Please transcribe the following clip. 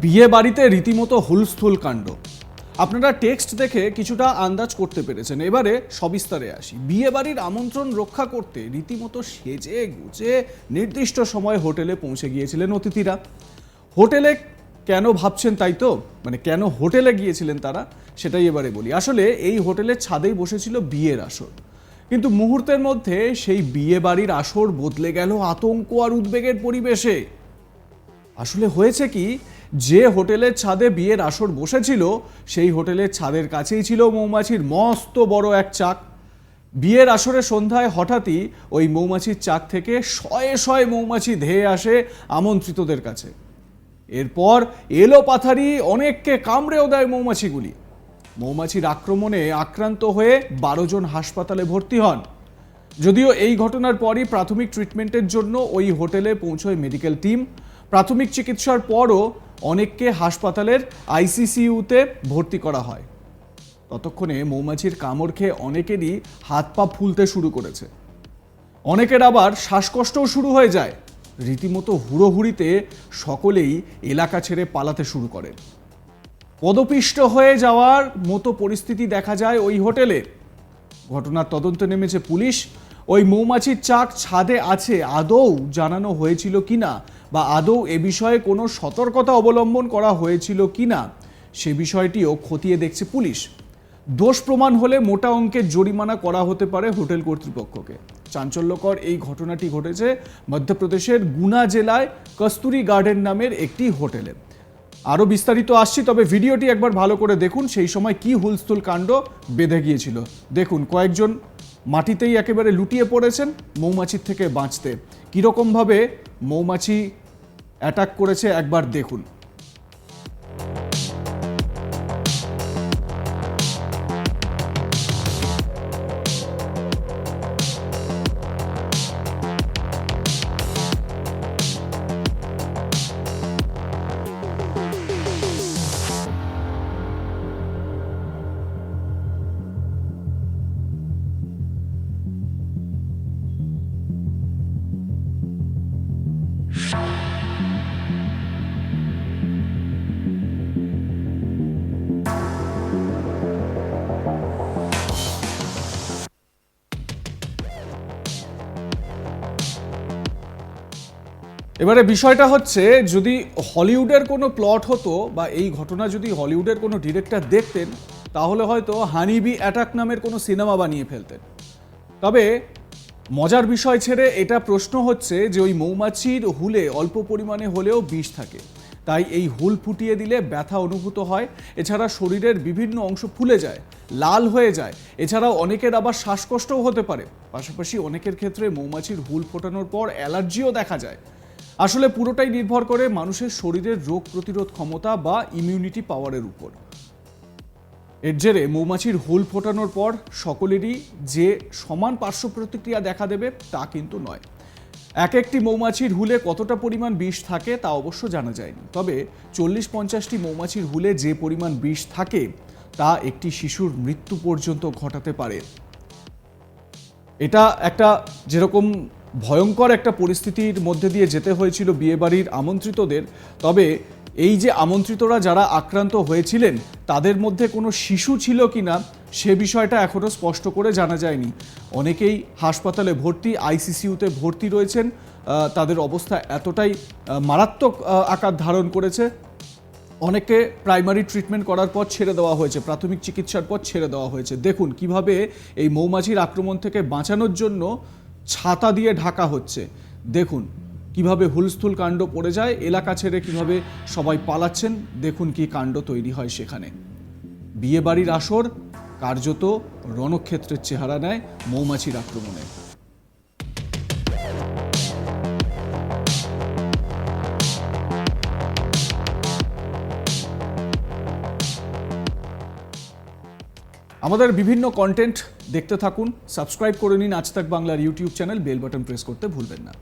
বিয়ে বাড়িতে রীতিমতো হুলস্থুল কাণ্ড। আপনারা টেক্সট দেখে কিছুটা আন্দাজ করতে পেরেছেন। এবারে সবিস্তারে আসি। বিয়ে বাড়ির আমন্ত্রণ রক্ষা করতে রীতিমতো সেজে গুজে নির্দিষ্ট সময় হোটেলে পৌঁছে গিয়েছিলেন অতিথিরা। হোটেলে কেন ভাবছেন তাই তো? মানে কেন হোটেলে গিয়েছিলেন তারা? সেটাই এবারে বলি। আসলে এই হোটেলের ছাদেই বসেছিল বিয়ের আসর। কিন্তু মুহূর্তের মধ্যে সেই বিয়ে বাড়ির আসর বদলে গেল আতঙ্ক আর উদ্বেগের পরিবেশে। আসলে হয়েছে কি যে হোটেলের ছাদে বিয়ের আসর বসেছিল, সেই হোটেলের ছাদের কাছেই ছিল মৌমাছির মস্ত বড় এক চাক। বিয়ের আসরে সন্ধ্যায় হঠাৎই ওই মৌমাছির চাক থেকে শয়ে শয়ে মৌমাছি ধেয়ে আসে আমন্ত্রিতদের কাছে। এরপর এলো পাথারি, অনেককে কামড়েও দেয় মৌমাছিগুলি। মৌমাছির আক্রমণে আক্রান্ত হয়ে বারো জন হাসপাতালে ভর্তি হন। যদিও এই ঘটনার পরই প্রাথমিক ট্রিটমেন্টের জন্য ওই হোটেলে পৌঁছয় মেডিকেল টিম। প্রাথমিক চিকিৎসার পরও অনেককে হাসপাতালের আইসিসিইউতে ভর্তি করা হয়। ততক্ষণে মৌমাছির কামড় খেয়ে অনেকেরই হাত পা ফুলতে শুরু করেছে। অনেকের আবার শ্বাসকষ্টও শুরু হয়ে যায়। রীতিমতো হুড়োহুড়িতে সকলেই এলাকা ছেড়ে পালাতে শুরু করে। পদপিষ্ট হয়ে যাওয়ার মতো পরিস্থিতি দেখা যায় ওই হোটেলে। ঘটনার তদন্তে নেমেছে পুলিশ। ওই মৌমাছির চাক ছাদে আছে, আদৌ জানানো হয়েছিল কিনা বা আদৌ এ বিষয়ে কোনো সতর্কতা অবলম্বন করা হয়েছিল কিনা সে বিষয়টিও খতিয়ে দেখছে পুলিশ। দোষ প্রমাণ হলে মোটা অঙ্কের জরিমানা করা হতে পারে হোটেল কর্তৃপক্ষকে। চাঞ্চল্যকর এই ঘটনাটি ঘটেছে মধ্যপ্রদেশের গুনা জেলায় কস্তুরি গার্ডেন নামের একটি হোটেলে। আরও বিস্তারিত আসছি, তবে ভিডিওটি একবার ভালো করে দেখুন, সেই সময় কি হুলস্থুল কাণ্ড বেঁধে গিয়েছিল। দেখুন কয়েকজন মাটিতেই একেবারে লুটিয়ে পড়েছেন মৌমাছির থেকে বাঁচতে। কীরকমভাবে মৌমাছি অ্যাটাক করেছে একবার দেখুন। এবারে বিষয়টা হচ্ছে, যদি হলিউডের কোনো প্লট হতো বা এই ঘটনা যদি হলিউডের কোনো ডিরেক্টর দেখতেন, তাহলে হয়তো হানিবি অ্যাটাক নামের কোনো সিনেমা বানিয়ে ফেলতেন। তবে মজার বিষয় ছেড়ে এটা প্রশ্ন হচ্ছে যে ওই মৌমাছির হুলে অল্প পরিমাণে হলেও বিষ থাকে। তাই এই হুল ফুটিয়ে দিলে ব্যথা অনুভূত হয়। এছাড়া শরীরের বিভিন্ন অংশ ফুলে যায়, লাল হয়ে যায়। এছাড়াও অনেকের আবার শ্বাসকষ্টও হতে পারে। পাশাপাশি অনেকের ক্ষেত্রে মৌমাছির হুল ফোটানোর পর অ্যালার্জিও দেখা যায়। আসলে পুরোটাই নির্ভর করে মানুষের শরীরের রোগ প্রতিরোধ ক্ষমতা বা ইমিউনিটি পাওয়ারের উপর। এর জেরে মৌমাছির হুল ফোটানোর পর সকলেরই যে সমান পার্শ্ব প্রতিক্রিয়া দেখা দেবে তা কিন্তু নয়। এক একটি মৌমাছির হুলে কতটা পরিমাণ বিষ থাকে তা অবশ্য জানা যায়নি। তবে চল্লিশ পঞ্চাশটি মৌমাছির হুলে যে পরিমাণ বিষ থাকে তা একটি শিশুর মৃত্যু পর্যন্ত ঘটাতে পারে। এটা একটা যেরকম ভয়ঙ্কর একটা পরিস্থিতির মধ্যে দিয়ে যেতে হয়েছিল বিয়েবাড়ির আমন্ত্রিতদের, তবে এই যে আমন্ত্রিতরা যারা আক্রান্ত হয়েছিলেন, তাদের মধ্যে কোনো শিশু ছিল কি না সে বিষয়টা এখনও স্পষ্ট করে জানা যায়নি। অনেকেই হাসপাতালে ভর্তি, আইসিসিউতে ভর্তি রয়েছেন তাদের অবস্থা এতটাই মারাত্মক আকার ধারণ করেছে। অনেকে প্রাইমারি ট্রিটমেন্ট করার পর ছেড়ে দেওয়া হয়েছে, প্রাথমিক চিকিৎসার পর ছেড়ে দেওয়া হয়েছে। দেখুন কীভাবে এই মৌমাছির আক্রমণ থেকে বাঁচানোর জন্য ছাতা দিয়ে ঢাকা হচ্ছে। দেখুন কীভাবে হুলস্থুল কাণ্ড পড়ে যায়, এলাকা ছেড়ে কীভাবে সবাই পালাচ্ছেন, দেখুন কি কাণ্ড তৈরি হয় সেখানে। বিয়ে বাড়ির আসর, কার্যত রণক্ষেত্রের চেহারা নেয় মৌমাছির আক্রমণে। আমাদের বিভিন্ন কন্টেন্ট দেখতে থাকুন সাবস্ক্রাইব করে নিন আজ তাক বাংলার YouTube channel bell button press করতে ভুলবেন না।